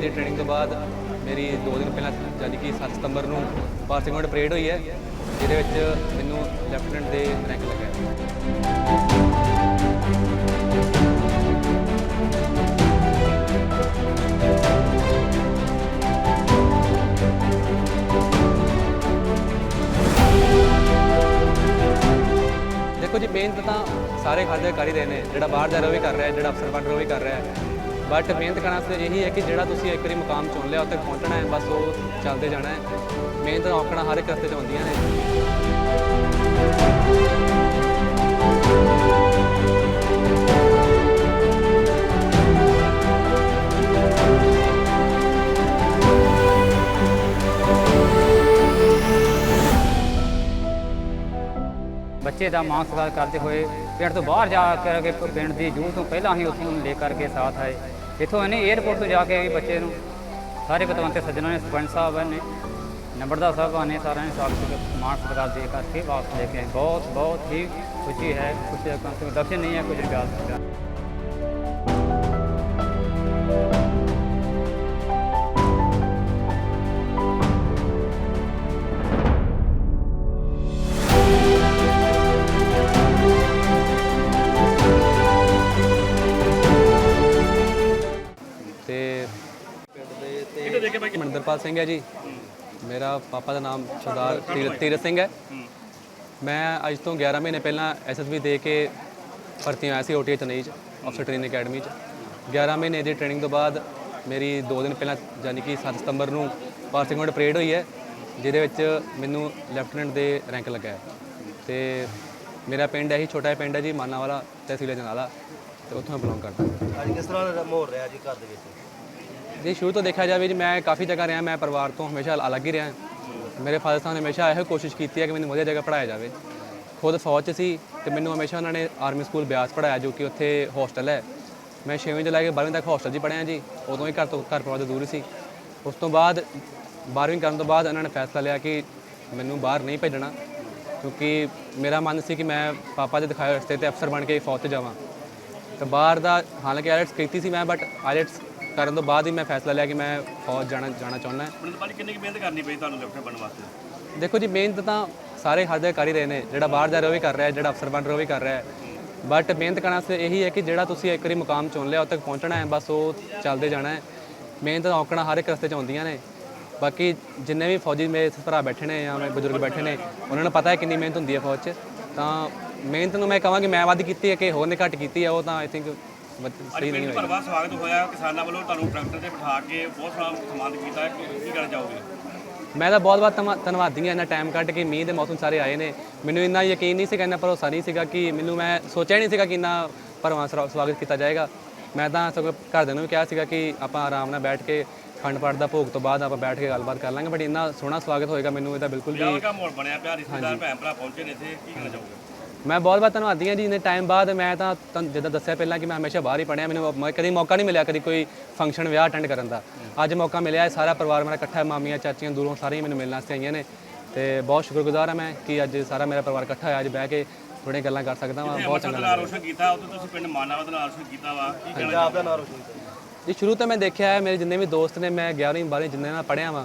ਦੀ training ਤੋਂ ਬਾਅਦ ਮੇਰੀ 2 ਦਿਨ ਪਹਿਲਾਂ ਯਾਨੀ ਕਿ 7 ਸਤੰਬਰ ਨੂੰ ਪਾਸਿੰਗ ਆਊਟ ਪਰੇਡ ਹੋਈ ਹੈ, ਜਿਹਦੇ ਵਿੱਚ ਮੈਨੂੰ ਲੈਫਟੀਨੈਂਟ ਦੇ ਰੈਂਕ ਲੱਗਾ ਦੇਖੋ ਜੀ ਮਿਹਨਤ ਤਾਂ ਸਾਰੇ ਖਾਦੇ ਕਰ ਹੀ ਰਹੇ ਨੇ, ਜਿਹੜਾ ਬਾਹਰ ਜਾ ਰਿਹਾ ਉਹ ਵੀ ਕਰ ਰਿਹਾ, ਜਿਹੜਾ ਅਫਸਰ ਬਣ ਰਿਹਾ ਉਹ ਵੀ ਕਰ ਰਿਹਾ। ਬਟ ਮਿਹਨਤ ਕਰਨ ਵਾਸਤੇ ਇਹੀ ਹੈ ਕਿ ਜਿਹੜਾ ਤੁਸੀਂ ਇੱਕ ਵਾਰੀ ਮੁਕਾਮ ਚੁਣ ਲਿਆ, ਉੱਥੇ ਪਹੁੰਚਣਾ ਹੈ, ਬਸ ਉਹ ਚੱਲਦੇ ਜਾਣਾ ਹੈ। ਮਿਹਨਤ ਔਕੜਾਂ ਹਰ ਇੱਕ ਰਸਤੇ 'ਚ ਆਉਂਦੀਆਂ ਨੇ। ਬੱਚੇ ਦਾ ਮਾਣ ਸਤਿਕਾਰ ਕਰਦੇ ਹੋਏ ਪਿੰਡ ਤੋਂ ਬਾਹਰ ਜਾ ਕੇ ਪਿੰਡ ਦੀ ਜੂਹ ਤੋਂ ਪਹਿਲਾਂ ਹੀ ਉੱਥੋਂ ਲੈ ਕਰਕੇ ਸਾਥ ਆਏ। ਇੱਥੋਂ ਇਹਨੇ 에ਅਰਪੋਰਟ ਤੋਂ ਜਾ ਕੇ ਬੱਚੇ ਨੂੰ। ਸਾਰੇ ਪਤਵੰਤੇ ਸੱਜਣਾਂ ਨੇ ਸਰਪੰਚ ਸਾਹਿਬ ਨੇ। ਨੰਬਰਦਾਰ ਸਾਹਿਬਾਨ ਨੇ, ਸਾਰਿਆਂ ਨੇ ਸਵਾਗਤ ਮਾਣ ਸਤਿਕਾਰ ਦੇ ਕਰਕੇ ਵਾਪਸ ਲੈ ਕੇ ਆਏ। ਬਹੁਤ ਬਹੁਤ ਹੀ ਖੁਸ਼ੀ ਹੈ ਕੁਝ ਕੰਸ ਦਰਸ਼ਨ ਨਹੀਂ ਹੈ, ਕੁਝ ਪਿਆਰ ਮਨਿੰਦਰਪਾਲ ਸਿੰਘ ਹੈ ਜੀ। ਮੇਰਾ ਪਾਪਾ ਦਾ ਨਾਮ ਸਰਦਾਰ ਤੀਰਥ ਤੀਰਥ ਸਿੰਘ ਹੈ। ਮੈਂ ਅੱਜ ਤੋਂ 11 ਮਹੀਨੇ ਪਹਿਲਾਂ ਐਸਐਸਬੀ ਦੇ ਕੇ ਭਰਤੀ ਹੋਇਆ ਸੀ ਓਟੀਏ ਚੇਨਈ ਚ ਅਫਸਰ ਟ੍ਰੇਨਿੰਗ ਅਕੈਡਮੀ ਚ। 11 ਮਹੀਨੇ ਦੀ ਟ੍ਰੇਨਿੰਗ ਤੋਂ ਬਾਅਦ ਮੇਰੀ 2 ਦਿਨ ਪਹਿਲਾਂ ਯਾਨੀ ਕਿ 7 ਸਤੰਬਰ ਨੂੰ ਪਾਸਿੰਗ ਆਊਟ ਪਰੇਡ ਹੋਈ ਹੈ, ਜਿਹਦੇ ਵਿੱਚ ਮੈਨੂੰ ਲੈਫਟੀਨੈਂਟ ਦੇ ਰੈਂਕ ਲੱਗਾ ਹੈ। ਤੇ ਮੇਰਾ ਪਿੰਡ ਇਹੀ ਛੋਟਾ ਜਿਹਾ ਪਿੰਡ ਹੈ ਜੀ, ਮਾਨਾਵਾਲਾ ਤਹਿਸੀਲ ਜਨਾਲਾ, ਤੇ ਉੱਥੋਂ ਮੈਂ ਬਿਲੋਂਗ ਕਰਦਾ। ਅੱਜ ਕਿਸ ਤਰ੍ਹਾਂ ਦਾ ਮਾਹੌਲ ਰਿਹਾ ਜੀ ਘਰ ਦੇ ਵਿੱਚ? ਜੀ ਸ਼ੁਰੂ ਤੋਂ ਦੇਖਿਆ ਜਾਵੇ ਜੀ, ਮੈਂ ਕਾਫੀ ਜਗ੍ਹਾ ਰਿਹਾ, ਮੈਂ ਪਰਿਵਾਰ ਤੋਂ ਹਮੇਸ਼ਾ ਅਲੱਗ ਹੀ ਰਿਹਾ। ਮੇਰੇ ਫਾਦਰ ਸਾਹਿਬ ਨੇ ਹਮੇਸ਼ਾ ਇਹੋ ਕੋਸ਼ਿਸ਼ ਕੀਤੀ ਹੈ ਕਿ ਮੈਨੂੰ ਵਧੀਆ ਜਗ੍ਹਾ ਪੜਾਇਆ ਜਾਵੇ। ਖੁਦ ਫੌਜ 'ਚ ਸੀ ਤੇ ਮੈਨੂੰ ਹਮੇਸ਼ਾ ਉਹਨਾਂ ਨੇ ਆਰਮੀ ਸਕੂਲ ਬਿਆਸ ਪੜਾਇਆ ਜੋ ਕਿ ਉੱਥੇ ਹੋਸਟਲ ਹੈ। ਮੈਂ 6ਵੀਂ ਤੋਂ ਲੈ ਕੇ 12ਵੀਂ ਤੱਕ ਹੋਸਟਲ 'ਚ ਹੀ ਪੜ੍ਹਿਆ ਜੀ, ਉਦੋਂ ਹੀ ਘਰ ਤੋਂ, ਘਰ ਪਰਿਵਾਰ ਤੋਂ ਦੂਰ ਸੀ। ਉਸ ਤੋਂ ਬਾਅਦ 12ਵੀਂ ਕਰਨ ਤੋਂ ਬਾਅਦ ਉਹਨਾਂ ਨੇ ਫੈਸਲਾ ਲਿਆ ਕਿ ਮੈਨੂੰ ਬਾਹਰ ਨਹੀਂ ਭੇਜਣਾ, ਕਿਉਂਕਿ ਮੇਰਾ ਮਨ ਸੀ ਕਿ ਮੈਂ ਪਾਪਾ ਦੇ ਦਿਖਾਏ ਰਸਤੇ ਤੇ ਅਫਸਰ ਬਣ ਕੇ ਫੌਜ 'ਚ ਜਾਵਾਂ। ਤਾਂ ਬਾਹਰ ਦਾ ਹਾਲਾਂਕਿ ਆਇਲਟਸ ਕੀਤੀ ਸੀ ਮੈਂ ਬਟ ਆਇਲਟਸ ਕਰਨ ਤੋਂ ਬਾਅਦ ਹੀ ਮੈਂ ਫੈਸਲਾ ਲਿਆ ਕਿ ਮੈਂ ਫੌਜ ਜਾਣਾ ਜਾਣਾ ਚਾਹੁੰਦਾ ਪ੍ਰਿੰਸੀਪਲ ਕਿੰਨੀ ਕੁ ਮਿਹਨਤ ਕਰਨੀ ਪਈ ਤੁਹਾਨੂੰ ਲੈਫਟੀਨੈਂਟ ਬਣਨ ਵਾਸਤੇ? ਦੇਖੋ ਜੀ ਮਿਹਨਤ ਤਾਂ ਸਾਰੇ ਖਾਦੇ ਕਰ ਹੀ ਰਹੇ ਨੇ। ਜਿਹੜਾ ਬਾਹਰ ਜਾ ਰਿਹਾ ਉਹ ਵੀ ਕਰ ਰਿਹਾ ਹੈ ਜਿਹੜਾ ਅਫਸਰ ਬਣ ਰਿਹਾ ਉਹ ਵੀ ਕਰ ਰਿਹਾ ਹੈ। ਬਟ ਮਿਹਨਤ ਕਰਨ ਵਾਸਤੇ ਇਹੀ ਹੈ ਕਿ ਜਿਹੜਾ ਤੁਸੀਂ ਇੱਕ ਵਾਰੀ ਮੁਕਾਮ ਚੁਣ ਲਿਆ ਉੱਥੇ ਤੱਕ ਪਹੁੰਚਣਾ ਹੈ ਬਸ ਉਹ ਚੱਲਦੇ ਜਾਣਾ ਹੈ। ਮਿਹਨਤ ਔਕੜਾਂ ਹਰ ਇੱਕ ਰਸਤੇ 'ਚ ਆਉਂਦੀਆਂ ਨੇ। ਬਾਕੀ ਜਿੰਨੇ ਵੀ ਫੌਜੀ ਮੇਰੇ ਭਰਾ ਬੈਠੇ ਨੇ ਜਾਂ ਮੇਰੇ ਬਜ਼ੁਰਗ ਬੈਠੇ ਨੇ ਉਹਨਾਂ ਨੂੰ ਪਤਾ ਹੈ ਕਿੰਨੀ ਮਿਹਨਤ ਹੁੰਦੀ ਹੈ ਫੌਜ 'ਚ। ਤਾਂ ਮਿਹਨਤ ਨੂੰ ਮੈਂ ਕਹਾਂਗੀ ਮੈਂ ਵੱਧ ਕੀਤੀ ਹੈ ਕਿ ਹੋਰ ਨੇ ਘੱਟ ਕੀਤੀ ਹੈ ਉਹ ਤਾਂ ਆਈ ਥਿੰਕ ਸਹੀ ਨਹੀਂ ਹੋਈ ਭਰਵਾ ਸਵਾਗਤ ਹੋਇਆ ਕਿਸਾਨਾਂ ਵੱਲੋਂ ਤੁਹਾਨੂੰ ਟਰੈਕਟਰ ਤੇ ਬਿਠਾ ਕੇ ਬਹੁਤ ਸਾਰਾ ਸਨਮਾਨ ਕੀਤਾ ਹੈ। ਕੀ ਕੀ ਕਹਿਣਾ ਚਾਹੋਗੇ? ਮੈਂ ਤਾਂ ਬਹੁਤ ਬਹੁਤ ਧੰਨਵਾ- ਧੰਨਵਾਦੀ ਹਾਂ ਇੰਨਾ ਟਾਈਮ ਕੱਢ ਕੇ ਮੀਂਹ ਦੇ ਮੌਸਮ ਸਾਰੇ ਆਏ ਨੇ। ਮੈਨੂੰ ਇੰਨਾ ਯਕੀਨ ਨਹੀਂ ਸੀਗਾ ਇੰਨਾ ਭਰੋਸਾ ਨਹੀਂ ਸੀਗਾ ਕਿ ਮੈਨੂੰ ਮੈਂ ਸੋਚਿਆ ਨਹੀਂ ਸੀਗਾ ਕਿ ਇੰਨਾ ਭਰਵਾਂ ਸਰਾ- ਸਵਾਗਤ ਕੀਤਾ ਜਾਏਗਾ। ਮੈਂ ਤਾਂ ਸਗੋਂ ਘਰਦਿਆਂ ਨੂੰ ਵੀ ਕਿਹਾ ਸੀਗਾ ਕਿ ਆਪਾਂ ਆਰਾਮ ਨਾਲ ਬੈਠ ਕੇ ਖੰਡ ਪਾਠ ਦਾ ਭੋਗ ਤੋਂ ਬਾਅਦ ਆਪਾਂ ਬੈਠ ਕੇ ਗੱਲਬਾਤ ਕਰ ਲਾਂਗੇ ਬਟ ਇੰਨਾ ਸੋਹਣਾ ਸਵਾਗਤ ਹੋਏਗਾ ਮੈਨੂੰ ਇਹਦਾ ਬਿਲਕੁਲ ਵੀ ਕਿਹੜਾ ਮਾਹੌਲ ਬਣਿਆ ਪਿਆ ਰਿਸ਼ਤੇਦਾਰ ਭੈਣ ਭਰਾ ਪਹੁੰਚੇ ਨੇ ਇੱਥੇ ਕੀ ਕਹਿਣਾ ਚਾਹੋਗੇ? ਮੈਂ ਬਹੁਤ ਬਹੁਤ ਧੰਨਵਾਦੀ ਹਾਂ ਜੀ ਇੰਨੇ ਟਾਈਮ ਬਾਅਦ ਮੈਂ ਤਾਂ ਤੁਹਾਨੂੰ ਜਿੱਦਾਂ ਦੱਸਿਆ ਪਹਿਲਾਂ ਕਿ ਮੈਂ ਹਮੇਸ਼ਾ ਬਾਹਰ ਹੀ ਪੜਿਆ ਮੈਨੂੰ ਮ- ਕਦੀ ਮੌਕਾ ਨਹੀਂ ਮਿਲਿਆ ਕਦੀ ਕੋਈ ਫੰਕਸ਼ਨ ਵਿਆਹ ਅਟੈਂਡ ਕਰਨ ਦਾ। ਅੱਜ ਮੌਕਾ ਮਿਲਿਆ ਹੈ ਸਾਰਾ ਪਰਿਵਾਰ ਮੇਰਾ ਇਕੱਠਾ ਹੈ ਮਾਮੀਆਂ ਚਾਚੀਆਂ ਦੂਰੋਂ ਸਾਰੀਆਂ ਮੈਨੂੰ ਮਿਲਣ ਵਾਸਤੇ ਆਈਆਂ ਨੇ। ਤੇ ਬਹੁਤ ਸ਼ੁਕਰਗੁਜ਼ਾਰ ਹਾਂ ਮੈਂ ਕਿ ਅੱਜ ਸਾਰਾ ਮੇਰਾ ਪਰਿਵਾਰ ਇਕੱਠਾ ਹੋਇਆ ਅੱਜ ਬਹਿ ਕੇ ਥੋੜ੍ਹੀਆਂ ਗੱਲਾਂ ਕਰ ਸਕਦਾ ਹਾਂ ਬਹੁਤ ਚੰਗਾ ਅੰਮ੍ਰਿਤਸਰ ਦਾ ਰੋਸ਼ਨ ਕੀਤਾ ਉਦੋਂ ਤੁਸੀਂ ਪਿੰਡ ਮਾਨਾਵਾ ਦਾ ਰੋਸ਼ਨ ਕੀਤਾ ਵਾ ਕੀ ਕਹਿਣਾ ਪੰਜਾਬ ਦਾ ਨਾਮ ਰੋਸ਼ਨ ਕੀਤਾ। ਜੀ ਸ਼ੁਰੂ ਤੋਂ ਮੈਂ ਦੇਖਿਆ ਹੈ ਮੇਰੇ ਜਿੰਨੇ ਵੀ ਦੋਸਤ ਨੇ ਮੈਂ 11ਵੀਂ 12ਵੀਂ ਜਿੰਨੇ ਨਾਲ ਪੜ੍ਹਿਆ ਵਾਂ।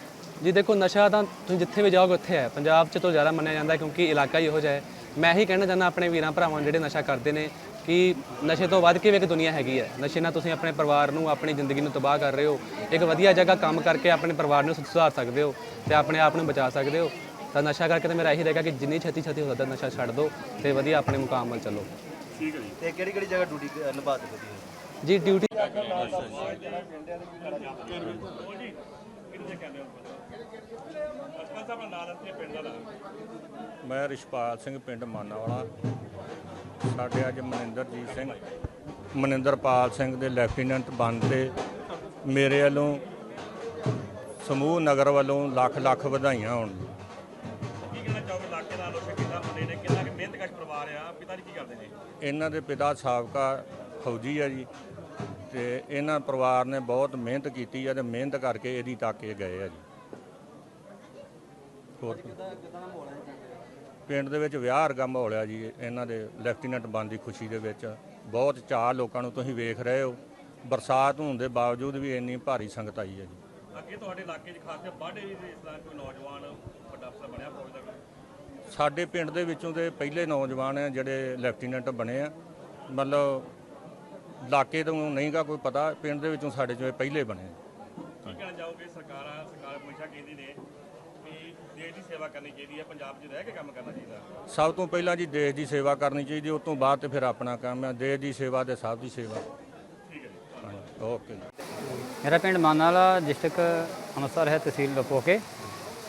ਜੀ ਦੇਖੋ ਨਸ਼ਾ ਤਾਂ ਤੁਸੀਂ ਜਿੱਥੇ ਵੀ ਜਾਓਗੇ ਉੱਥੇ ਹੈ। ਪੰਜਾਬ 'ਚ ਤੋਂ ਜ਼ਿਆਦਾ ਮੰਨਿਆ ਜਾਂਦਾ ਹੈ ਕਿਉਂਕਿ ਇਲਾਕਾ ਹੀ ਇਹੋ ਜਿਹਾ ਹੈ। ਮੈਂ ਇਹੀ ਕਹਿਣਾ ਚਾਹੁੰਦਾ ਆਪਣੇ ਵੀਰਾਂ ਭਰਾਵਾਂ ਨੂੰ ਜਿਹੜੇ ਨਸ਼ਾ ਕਰਦੇ ਨੇ ਕਿ ਨਸ਼ੇ ਤੋਂ ਵੱਧ ਕੇ ਵੀ ਇੱਕ ਦੁਨੀਆ ਹੈਗੀ ਹੈ। ਨਸ਼ੇ ਨਾਲ ਤੁਸੀਂ ਆਪਣੇ ਪਰਿਵਾਰ ਨੂੰ ਆਪਣੀ ਜ਼ਿੰਦਗੀ ਨੂੰ ਤਬਾਹ ਕਰ ਰਹੇ ਹੋ। ਇੱਕ ਵਧੀਆ ਜਗ੍ਹਾ ਕੰਮ ਕਰਕੇ ਆਪਣੇ ਪਰਿਵਾਰ ਨੂੰ ਸੁਧਾਰ ਸਕਦੇ ਹੋ ਤੇ ਆਪਣੇ ਆਪ ਨੂੰ ਬਚਾ ਸਕਦੇ ਹੋ। ਤਾਂ ਨਸ਼ਾ ਕਰਕੇ ਤਾਂ ਮੇਰਾ ਇਹੀ ਰਹੇਗਾ ਕਿ ਜਿੰਨੀ ਛੇਤੀ ਛੇਤੀ ਹੋ ਸਕਦਾ ਨਸ਼ਾ ਛੱਡ ਦਿਓ ਤੇ ਵਧੀਆ ਆਪਣੇ ਮੁਕਾਮ ਵੱਲ ਚੱਲੋ। ਠੀਕ ਹੈ ਜੀ। ਤੇ ਕਿਹੜੀ ਕਿਹੜੀ ਜਗ੍ਹਾ ਡਿਊਟੀ ਨਿਭਾ ਸਕਦੇ ਹੋ ਜੀ ਡਿਊਟੀ ਮੈਂ ਰਿਸ਼ਪਾਲ ਸਿੰਘ ਪਿੰਡ ਮਾਨਾਵਾਲਾ। ਸਾਡੇ ਅੱਜ ਮਨਿੰਦਰਜੀਤ ਸਿੰਘ ਮਨਿੰਦਰਪਾਲ ਸਿੰਘ ਦੇ ਲੈਫਟੀਨੈਂਟ ਬਣਨ ਤੇ ਮੇਰੇ ਵੱਲੋਂ ਸਮੂਹ ਨਗਰ ਵੱਲੋਂ ਲੱਖ ਲੱਖ ਵਧਾਈਆਂ ਹੋਣ। ਜੀ ਕੀ ਕਹਿਣਾ ਚਾਹੋਗੇ? ਇਲਾਕੇ ਦਾ ਲੋਕ ਕਿੰਨਾ ਮੁੰਡੇ ਨੇ? ਕਿੰਨਾ ਕਿ ਮਿਹਨਤਕਸ਼ ਪਰਿਵਾਰ ਆ? ਪਿਤਾ ਜੀ ਕੀ ਕਰਦੇ ਨੇ? ਇਹਨਾਂ ਦੇ ਪਿਤਾ ਸਾਬਕਾ ਫੌਜੀ ਆ ਜੀ ਤੇ ਇਹਨਾਂ ਪਰਿਵਾਰ ਨੇ ਬਹੁਤ ਮਿਹਨਤ ਕੀਤੀ ਆ ਤੇ ਮਿਹਨਤ ਕਰਕੇ ਇਹਦੀ ਤੱਕ ਇਹ ਗਏ ਆ ਜੀ। ਹੋਰ ਪਿੰਡ ਦੇ ਵਿੱਚ ਵਿਆਹ ਵਰਗਾ ਮਾਹੌਲ ਆ ਜੀ ਇਹਨਾਂ ਦੇ ਲੈਫਟੀਨੈਂਟ ਬਣਨ ਦੀ ਖੁਸ਼ੀ ਦੇ ਵਿੱਚ। ਬਹੁਤ ਚਾਹ ਲੋਕਾਂ ਨੂੰ ਤੁਸੀਂ ਵੇਖ ਰਹੇ ਹੋ। ਬਰਸਾਤ ਹੋਣ ਦੇ ਬਾਵਜੂਦ ਵੀ ਇੰਨੀ ਭਾਰੀ ਸੰਗਤ ਆਈ ਹੈ ਜੀ। ਅੱਗੇ ਤੁਹਾਡੇ ਇਲਾਕੇ 'ਚ ਖਾਸ ਕਰਕੇ ਬਾਡੇ ਦੇ ਇਸ ਤਰ੍ਹਾਂ ਕੋਈ ਨੌਜਵਾਨ ਵੱਡਾ ਅਫਸਰ ਬਣਿਆ ਫੌਜ ਦਾ? ਸਾਡੇ ਪਿੰਡ ਦੇ ਵਿੱਚੋਂ ਦੇ ਪਹਿਲੇ ਨੌਜਵਾਨ ਆ ਜਿਹੜੇ ਲੈਫਟੀਨੈਂਟ ਬਣੇ ਆ। ਮਤਲਬ ਇਲਾਕੇ ਤੋਂ ਨਹੀਂਗਾ ਕੋਈ ਪਤਾ ਪਿੰਡ ਦੇ ਵਿੱਚੋਂ ਸਾਡੇ ਚੋਂ ਇਹ ਪਹਿਲੇ ਬਣੇ ਆ। ਕੀ ਕਹਿਣਾ ਚਾਹੋਗੇ? ਸਰਕਾਰਾਂ ਸਰਕਾਰ ਹਮੇਸ਼ਾ ਕਹਿੰਦੀ ਨੇ ਵੀ ਦੇਸ਼ ਦੀ ਸੇਵਾ ਕਰਨੀ ਚਾਹੀਦੀ ਹੈ ਪੰਜਾਬ 'ਚ ਰਹਿ ਕੇ ਕੰਮ ਕਰਨਾ ਚਾਹੀਦਾ। ਸਭ ਤੋਂ ਪਹਿਲਾਂ ਜੀ ਦੇਸ਼ ਦੀ ਸੇਵਾ ਕਰਨੀ ਚਾਹੀਦੀ ਉਸ ਤੋਂ ਬਾਅਦ ਤੇ ਫਿਰ ਆਪਣਾ ਕੰਮ ਹੈ ਦੇਸ਼ ਦੀ ਸੇਵਾ ਤੇ ਸਭ ਦੀ ਸੇਵਾ। ਠੀਕ ਹੈ ਜੀ ਹਾਂਜੀ, ਓਕੇ ਜੀ। ਮੇਰਾ ਪਿੰਡ ਮਾਨਾਲਾ ਡਿਸਟ੍ਰਿਕਟ ਅੰਮ੍ਰਿਤਸਰ ਹੈ ਤਹਿਸੀਲ ਲਪੋਕੇ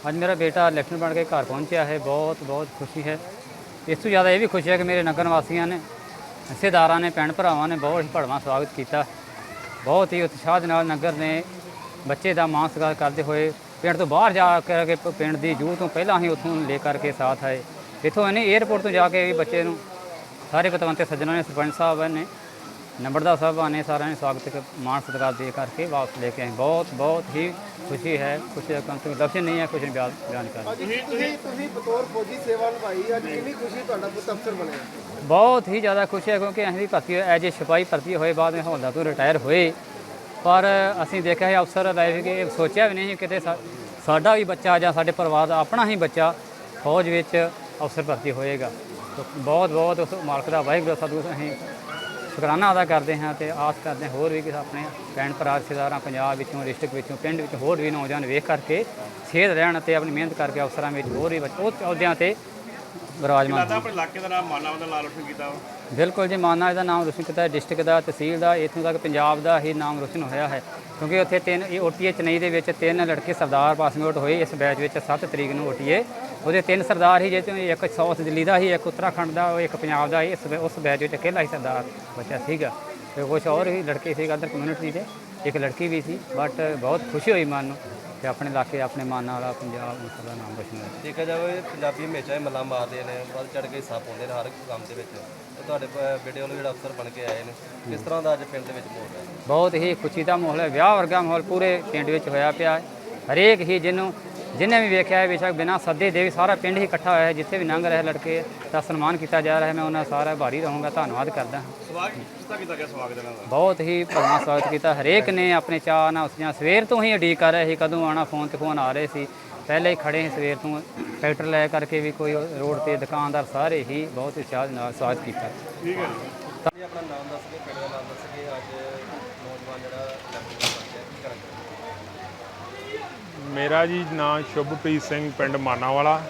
ਅੱਜ ਮੇਰਾ ਬੇਟਾ ਲੈਫਟਨ ਬਣ ਕੇ ਘਰ ਪਹੁੰਚਿਆ ਹੈ ਬਹੁਤ ਬਹੁਤ ਖੁਸ਼ੀ ਹੈ। ਇਸ ਤੋਂ ਜ਼ਿਆਦਾ ਇਹ ਵੀ ਖੁਸ਼ੀ ਹੈ ਕਿ ਮੇਰੇ ਨਗਰ ਵਾਸੀਆਂ ਨੇ ਹਿੱਸੇਦਾਰਾਂ ਨੇ ਭੈਣ ਭਰਾਵਾਂ ਨੇ ਬਹੁਤ ਹੀ ਭੜਵਾਂ ਸਵਾਗਤ ਕੀਤਾ। ਬਹੁਤ ਹੀ ਉਤਸ਼ਾਹ ਦੇ ਨਾਲ ਨਗਰ ਨੇ ਬੱਚੇ ਦਾ ਮਾਣ ਸਤਿਕਾਰ ਕਰਦੇ ਹੋਏ ਪਿੰਡ ਤੋਂ ਬਾਹਰ ਜਾ ਪ- ਪਿੰਡ ਦੀ ਜੂਹ ਤੋਂ ਪਹਿਲਾਂ ਹੀ ਉੱਥੋਂ ਲੈ ਕਰਕੇ ਸਾਥ ਆਏ। ਇੱਥੋਂ ਇਹਨੇ 에ਅਰਪੋਰਟ ਤੋਂ ਜਾ ਕੇ ਵੀ ਬੱਚੇ ਨੂੰ। ਸਾਰੇ ਪਤਵੰਤੇ ਸੱਜਣਾਂ ਨੇ ਸਰਪੰਚ ਸਾਹਿਬ ਨੇ ਨੰਬਰਦਾਰ ਸਾਹਿਬਾਂ ਨੇ ਸਾਰਿਆਂ ਨੇ ਸਵਾਗਤ ਕਰ ਮਾਣ ਸਤਿਕਾਰ ਦੇ ਕਰਕੇ ਵਾਪਸ ਲੈ ਕੇ ਆਏ। ਬਹੁਤ ਬਹੁਤ ਹੀ ਖੁਸ਼ੀ ਹੈ ਖੁਸ਼ੀ ਦਾ ਕੰਤ ਲਫ਼ਜ਼ ਨਹੀਂ ਹੈ ਕੁਝ ਬਿਆਨ ਬਿਆਨ ਅੱਜ ਤੁਸੀਂ ਤੁਸੀਂ ਬਤੌਰ ਫੌਜੀ ਸੇਵਾ ਨਿਭਾਈ ਅੱਜ ਕਿੰਨੀ ਖੁਸ਼ੀ ਤੁਹਾਡਾ ਪੁੱਤ ਅਫਸਰ ਬਣਿਆ? ਬਹੁਤ ਹੀ ਜ਼ਿਆਦਾ ਖੁਸ਼ੀ ਹੈ ਕਿਉਂਕਿ ਅਸੀਂ ਵੀ ਭਰਤੀ ਐਜ ਏ ਸਿਪਾਹੀ ਭਰਤੀ ਹੋਏ ਬਾਅਦ ਵਿੱਚ ਹੌਲਦਾਰ ਤੋਂ ਰਿਟਾਇਰ ਹੋਏ। ਪਰ ਅਸੀਂ ਦੇਖਿਆ ਹੈ ਅਫਸਰ ਲਾਈਫ ਕਿ ਸੋਚਿਆ ਵੀ ਨਹੀਂ ਸੀ ਕਿਤੇ ਸਾਡਾ ਵੀ ਬੱਚਾ ਜਾਂ ਸਾਡੇ ਪਰਿਵਾਰ ਦਾ ਆਪਣਾ ਹੀ ਬੱਚਾ ਫੌਜ ਵਿੱਚ ਅਫਸਰ ਭਰਤੀ ਹੋਏਗਾ। ਬਹੁਤ ਬਹੁਤ ਉਸ ਮਾਲਕ ਦਾ ਵਾਹਿਗੁਰੂ ਸਤਿਗੁਰੂ ਅਸੀਂ ਸ਼ੁਕਰਾਨਾ ਅਦਾ ਕਰਦੇ ਹਾਂ ਤੇ ਆਸ ਕਰਦੇ ਹਾਂ ਹੋਰ ਵੀ ਕਿ ਆਪਣੇ ਭੈਣ ਭਰਾ, ਰਿਸ਼ਤੇਦਾਰਾਂ ਪੰਜਾਬ ਵਿੱਚੋਂ, ਡਿਸਟ੍ਰਿਕਟ ਵਿੱਚੋਂ, ਪਿੰਡ ਵਿੱਚ ਹੋਰ ਵੀ ਨੌਜਵਾਨ ਵੇਖ ਕਰਕੇ ਸੇਧ ਰਹਿਣ ਅਤੇ ਆਪਣੀ ਮਿਹਨਤ ਕਰਕੇ ਅਫਸਰਾਂ ਵਿੱਚ ਹੋਰ ਵੀ ਅਹੁਦਿਆਂ ਤੇ ਵਿਰਾਜਮਾਨ ਲੱਗਦਾ ਆਪਣੇ ਇਲਾਕੇ ਦਾ ਨਾਮ ਮਾਨਾਵਾ ਦਾ ਨਾਂ ਰੋਸ਼ਨ ਕੀਤਾ ਵਾ। ਬਿਲਕੁਲ ਜੀ ਮਾਨਾ ਦਾ ਨਾਮ ਰੋਸ਼ਨ ਕੀਤਾ ਡਿਸਟ੍ਰਿਕਟ ਦਾ ਤਹਿਸੀਲ ਦਾ ਇੱਥੋਂ ਤੱਕ ਪੰਜਾਬ ਦਾ ਹੀ ਨਾਮ ਰੋਸ਼ਨ ਹੋਇਆ ਹੈ ਕਿਉਂਕਿ ਉੱਥੇ ਤਿੰਨ ਇਹ ਓਟੀਏ ਚੇਨਈ ਦੇ ਵਿੱਚ ਤਿੰਨ ਲੜਕੇ ਸਰਦਾਰ ਪਾਸਿੰਗ ਆਊਟ ਹੋਏ ਇਸ ਬੈਚ ਵਿੱਚ 7 ਤਰੀਕ ਨੂੰ ਓਟੀਏ ਉਹਦੇ ਤਿੰਨ ਸਰਦਾਰ ਹੀ ਜਿਹਦੇ ਚੋਂ ਇੱਕ ਸਾਊਥ ਦਿੱਲੀ ਦਾ ਹੀ ਇੱਕ ਉੱਤਰਾਖੰਡ ਦਾ ਉਹ ਇੱਕ ਪੰਜਾਬ ਦਾ। ਇਸ ਉਸ ਬੈਚ ਵਿੱਚ ਇਕੱਲਾ ਹੀ ਸਰਦਾਰ ਬੱਚਾ ਸੀਗਾ ਤੇ ਕੁਝ ਹੋਰ ਵੀ ਲੜਕੇ ਸੀ ਅਦਰ ਕਮਿਊਨਿਟੀ ਦੇ ਇੱਕ ਲੜਕੀ ਵੀ ਸੀ ਬਟ ਬਹੁਤ ਖੁਸ਼ੀ ਹੋਈ ਮਨ ਨੂੰ ਕਿ ਆਪਣੇ ਇਲਾਕੇ ਆਪਣੇ ਮਾਨ ਵਾਲਾ ਪੰਜਾਬ ਉਸ ਦਾ ਨਾਮ ਰੋਸ਼ਨ ਹੋਇਆ ਦੇਖਿਆ ਜਾਵੇ ਪੰਜਾਬੀ ਹਮੇਸ਼ਾ ਹੀ ਮੱਲਾਂ ਮਾਰਦੇ ਨੇ ਵੱਧ ਚੜ ਕੇ ਹਿੱਸਾ ਪਾਉਂਦੇ ਨੇ ਹਰ ਇੱਕ ਕੰਮ ਦੇ ਵਿੱਚ। ਤੇ ਤੁਹਾਡੇ ਪ- ਬੇਟੇ ਵੱਲੋਂ ਜਿਹੜਾ ਅਫਸਰ ਬਣ ਕੇ ਆਏ ਨੇ ਕਿਸ ਤਰ੍ਹਾਂ ਦਾ ਅੱਜ ਪਿੰਡ ਦੇ ਵਿੱਚ ਮਾਹੌਲ ਹੈ? ਬਹੁਤ ਹੀ ਖੁਸ਼ੀ ਦਾ ਮਾਹੌਲ ਹੈ ਵਿਆਹ ਵਰਗਾ ਮਾਹੌਲ ਪੂਰੇ ਪਿੰਡ ਵਿੱਚ ਹੋਇਆ ਪਿਆ ਹੈ। ਹਰੇਕ ਹੀ ਜਿਹਨੂੰ ਜਿਹਨੇ ਵੀ ਵੇਖਿਆ ਹੈ ਬੇਸ਼ੱਕ ਬਿਨਾਂ ਸੱਦੇ ਦੇ ਵੀ ਸਾਰਾ ਪਿੰਡ ਹੀ ਇਕੱਠਾ ਹੋਇਆ ਹੈ ਜਿੱਥੇ ਵੀ ਲੰਘ ਰਹੇ ਲੜਕੇ ਦਾ ਸਨਮਾਨ ਕੀਤਾ ਜਾ ਰਿਹਾ ਹੈ। ਮੈਂ ਉਹਨਾਂ ਸਾਰਾ ਭਾਰੀ ਰਹੂੰਗਾ ਧੰਨਵਾਦ ਕਰਦਾ ਹਾਂ। ਸਵਾਗਤ ਕਿਸ ਤਰ੍ਹਾਂ ਕੀਤਾ ਗਿਆ ਸਵਾਗਤ ਇਹਨਾਂ ਦਾ? ਬਹੁਤ ਹੀ ਭਰਵਾਂ ਸਵਾਗਤ ਕੀਤਾ। ਹਰੇਕ ਨੇ ਆਪਣੇ ਚਾਅ ਨਾਲ ਉਸਦੀਆਂ ਸਵੇਰ ਤੋਂ ਹੀ ਉਡੀਕ ਕਰ ਰਹੇ ਸੀ ਕਦੋਂ ਆਣਾ ਫੋਨ ਤੇ ਫੋਨ ਆ ਰਹੇ ਸੀ। ਪਹਿਲੇ ਹੀ ਖੜੇ ਸੀ ਸਵੇਰ ਤੋਂ ਟਰੈਕਟਰ ਲੈ ਕਰਕੇ ਵੀ ਕੋਈ ਰੋਡ ਤੇ ਦੁਕਾਨਦਾਰ ਸਾਰੇ ਹੀ ਬਹੁਤ ਹੀ ਨਾਲ ਸਵਾਗਤ ਕੀਤਾ। ਠੀਕ ਹੈ ਜੀ। ਜੀ ਆਪਣਾ ਨਾਮ ਦੱਸ ਕੇ ਅੱਜ ਨੌਜਵਾਨ ਜਿਹੜਾ ਲੈਫਟੀਨੈਂਟ ਬਣ ਗਿਆ ਕੀ ਕਰਨਾ ਚਾਹੁੰਦੇ ਮੇਰਾ ਜੀ ਨਾਮ ਸ਼ੁਭਪ੍ਰੀਤ ਸਿੰਘ ਪਿੰਡ ਮਾਨਾਵਾਲਾ।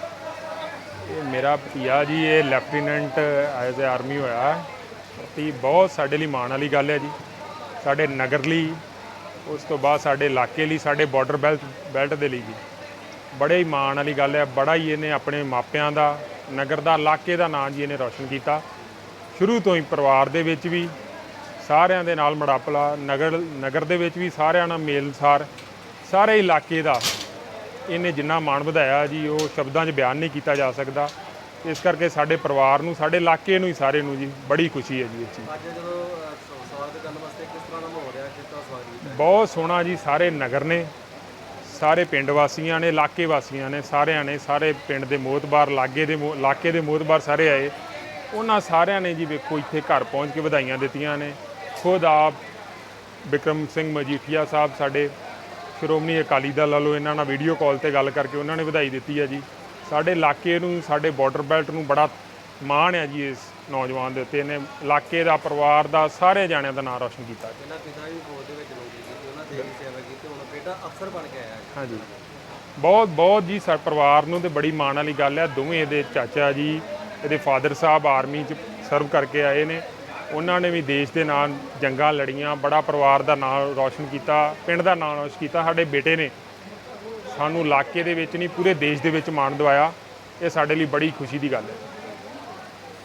ਇਹ ਮੇਰਾ ਭੀਆ ਜੀ, ਇਹ ਲੈਫਟੀਨੈਂਟ ਐਜ਼ ਅ ਆਰਮੀ ਹੋਇਆ ਹੈ। ਤੇ ਬਹੁਤ ਸਾਡੇ ਲਈ ਮਾਣ ਵਾਲੀ ਗੱਲ ਹੈ ਜੀ। ਸਾਡੇ ਨਗਰ ਲਈ, ਉਸ ਤੋਂ ਬਾਅਦ ਸਾਡੇ ਇਲਾਕੇ ਲਈ, ਸਾਡੇ ਬਾਰਡਰ ਬੈਲਟ ਬੈਲਟ ਦੇ ਲਈ ਜੀ। ਬੜੇ ਹੀ ਮਾਣ ਵਾਲੀ ਗੱਲ ਹੈ, ਬੜਾ ਹੀ ਇਹਨੇ ਆਪਣੇ ਮਾਪਿਆਂ ਦਾ, ਨਗਰ ਦਾ, ਇਲਾਕੇ ਦਾ ਨਾਂ ਜੀ ਇਹਨੇ ਰੌਸ਼ਨ ਕੀਤਾ। ਸ਼ੁਰੂ ਤੋਂ ਹੀ ਪਰਿਵਾਰ ਦੇ ਵਿੱਚ ਵੀ, ਸਾਰਿਆਂ ਦੇ ਨਾਲ ਮੜਾਪਲਾ, ਨਗਰ ਨਗਰ ਦੇ ਵਿੱਚ ਵੀ ਸਾਰਿਆਂ ਨਾਲ ਮੇਲਸਾਰ ਸਾਰੇ ਇਲਾਕੇ ਦਾ ਇਹਨੇ ਜਿੰਨਾ ਮਾਣ ਵਧਾਇਆ ਜੀ ਉਹ ਸ਼ਬਦਾਂ 'ਚ ਬਿਆਨ ਨਹੀਂ ਕੀਤਾ ਜਾ ਸਕਦਾ। ਇਸ ਕਰਕੇ ਸਾਡੇ ਪਰਿਵਾਰ ਨੂੰ ਸਾਡੇ ਇਲਾਕੇ ਨੂੰ ਹੀ ਸਾਰੇ ਨੂੰ ਜੀ ਬੜੀ ਖੁਸ਼ੀ ਹੈ ਜੀ ਇਸ ਚੀਜ਼। ਅੱਜ ਜਦੋਂ ਸਵਾਗਤ ਕਰਨ ਵਾਸਤੇ ਕਿਸ ਤਰ੍ਹਾਂ ਦਾ ਮਾਹੌਲ ਰਿਹਾ? ਕਿਸ ਤਰ੍ਹਾਂ ਸਵਾਗਤ ਕੀਤਾ? ਬਹੁਤ ਸੋਹਣਾ ਜੀ ਸਾਰੇ ਨਗਰ ਨੇ ਸਾਰੇ ਪਿੰਡ ਵਾਸੀਆਂ ਨੇ ਇਲਾਕੇ ਵਾਸੀਆਂ ਨੇ ਸਾਰਿਆਂ ਨੇ ਸਾਰੇ ਪਿੰਡ ਦੇ ਮੋਤਬਾਰ ਲਾਗੇ ਦੇ ਇਲਾਕੇ ਦੇ ਮੋਤਬਾਰ ਸਾਰੇ ਆਏ। ਉਹਨਾਂ ਸਾਰਿਆਂ ਨੇ ਜੀ ਵੇਖੋ ਇੱਥੇ ਘਰ ਪਹੁੰਚ ਕੇ ਵਧਾਈਆਂ ਦਿੱਤੀਆਂ ਨੇ। ਖੁਦ ਆਪ ਵਿਕਰਮ ਸਿੰਘ ਮਜੀਠੀਆ ਸਾਹਿਬ ਸਾਡੇ ਸ਼੍ਰੋਮਣੀ ਅਕਾਲੀ ਦਲ ਵੱਲੋਂ ਇਹਨਾਂ ਨਾਲ ਵੀਡੀਓ ਕਾਲ ਤੇ ਗੱਲ ਕਰਕੇ ਉਹਨਾਂ ਨੇ ਵਧਾਈ ਦਿੱਤੀ ਹੈ ਜੀ। ਸਾਡੇ ਇਲਾਕੇ ਨੂੰ ਸਾਡੇ ਬਾਰਡਰ ਬੈਲਟ ਨੂੰ ਬੜਾ ਮਾਣ ਹੈ ਜੀ ਇਸ ਨੌਜਵਾਨ ਦੇ ਉੱਤੇ। ਇਹਨੇ ਇਲਾਕੇ ਦਾ ਪਰਿਵਾਰ ਦਾ ਸਾਰੇ ਜਾਣਿਆਂ ਦਾ ਨਾਮ ਰੌਸ਼ਨ ਕੀਤਾ ਜੀ। ਪਹਿਲਾਂ ਪਿਤਾ ਵੀ ਫੌਜ ਦੇ ਵਿੱਚ ਨੌਕਰੀ ਕੀਤੀ ਉਹਨਾਂ ਦੇਸ਼ ਦੀ ਸੇਵਾ ਕੀਤੀ ਹੁਣ ਬੇਟਾ ਅਫਸਰ ਬਣ ਕੇ ਆਇਆ ਹੈ। ਹਾਂਜੀ। ਬਹੁਤ ਬਹੁਤ ਜੀ ਸਾਡੇ ਪਰਿਵਾਰ ਨੂੰ ਤੇ ਬੜੀ ਮਾਣ ਵਾਲੀ ਗੱਲ ਹੈ। ਦੋਵੇਂ ਇਹਦੇ ਚਾਚਾ ਜੀ ਇਹਦੇ ਫਾਦਰ ਸਾਹਿਬ ਆਰਮੀ 'ਚ ਸਰਵ ਕਰਕੇ ਆਏ ਨੇ। ਉਹਨਾਂ ਨੇ ਵੀ ਦੇਸ਼ ਦੇ ਨਾਲ ਜੰਗਾਂ ਲੜੀਆਂ, ਬੜਾ ਪਰਿਵਾਰ ਦਾ ਨਾਮ ਰੌਸ਼ਨ ਕੀਤਾ, ਪਿੰਡ ਦਾ ਨਾਮ ਰੌਸ਼ਨ ਕੀਤਾ, ਸਾਡੇ ਬੇਟੇ ਨੇ ਸਾਨੂੰ ਇਲਾਕੇ ਦੇ ਵਿੱਚ ਨਹੀਂ, ਪੂਰੇ ਦੇਸ਼ ਦੇ ਵਿੱਚ ਮਾਣ ਦਵਾਇਆ। ਇਹ ਸਾਡੇ ਲਈ ਬੜੀ ਖੁਸ਼ੀ ਦੀ ਗੱਲ ਹੈ।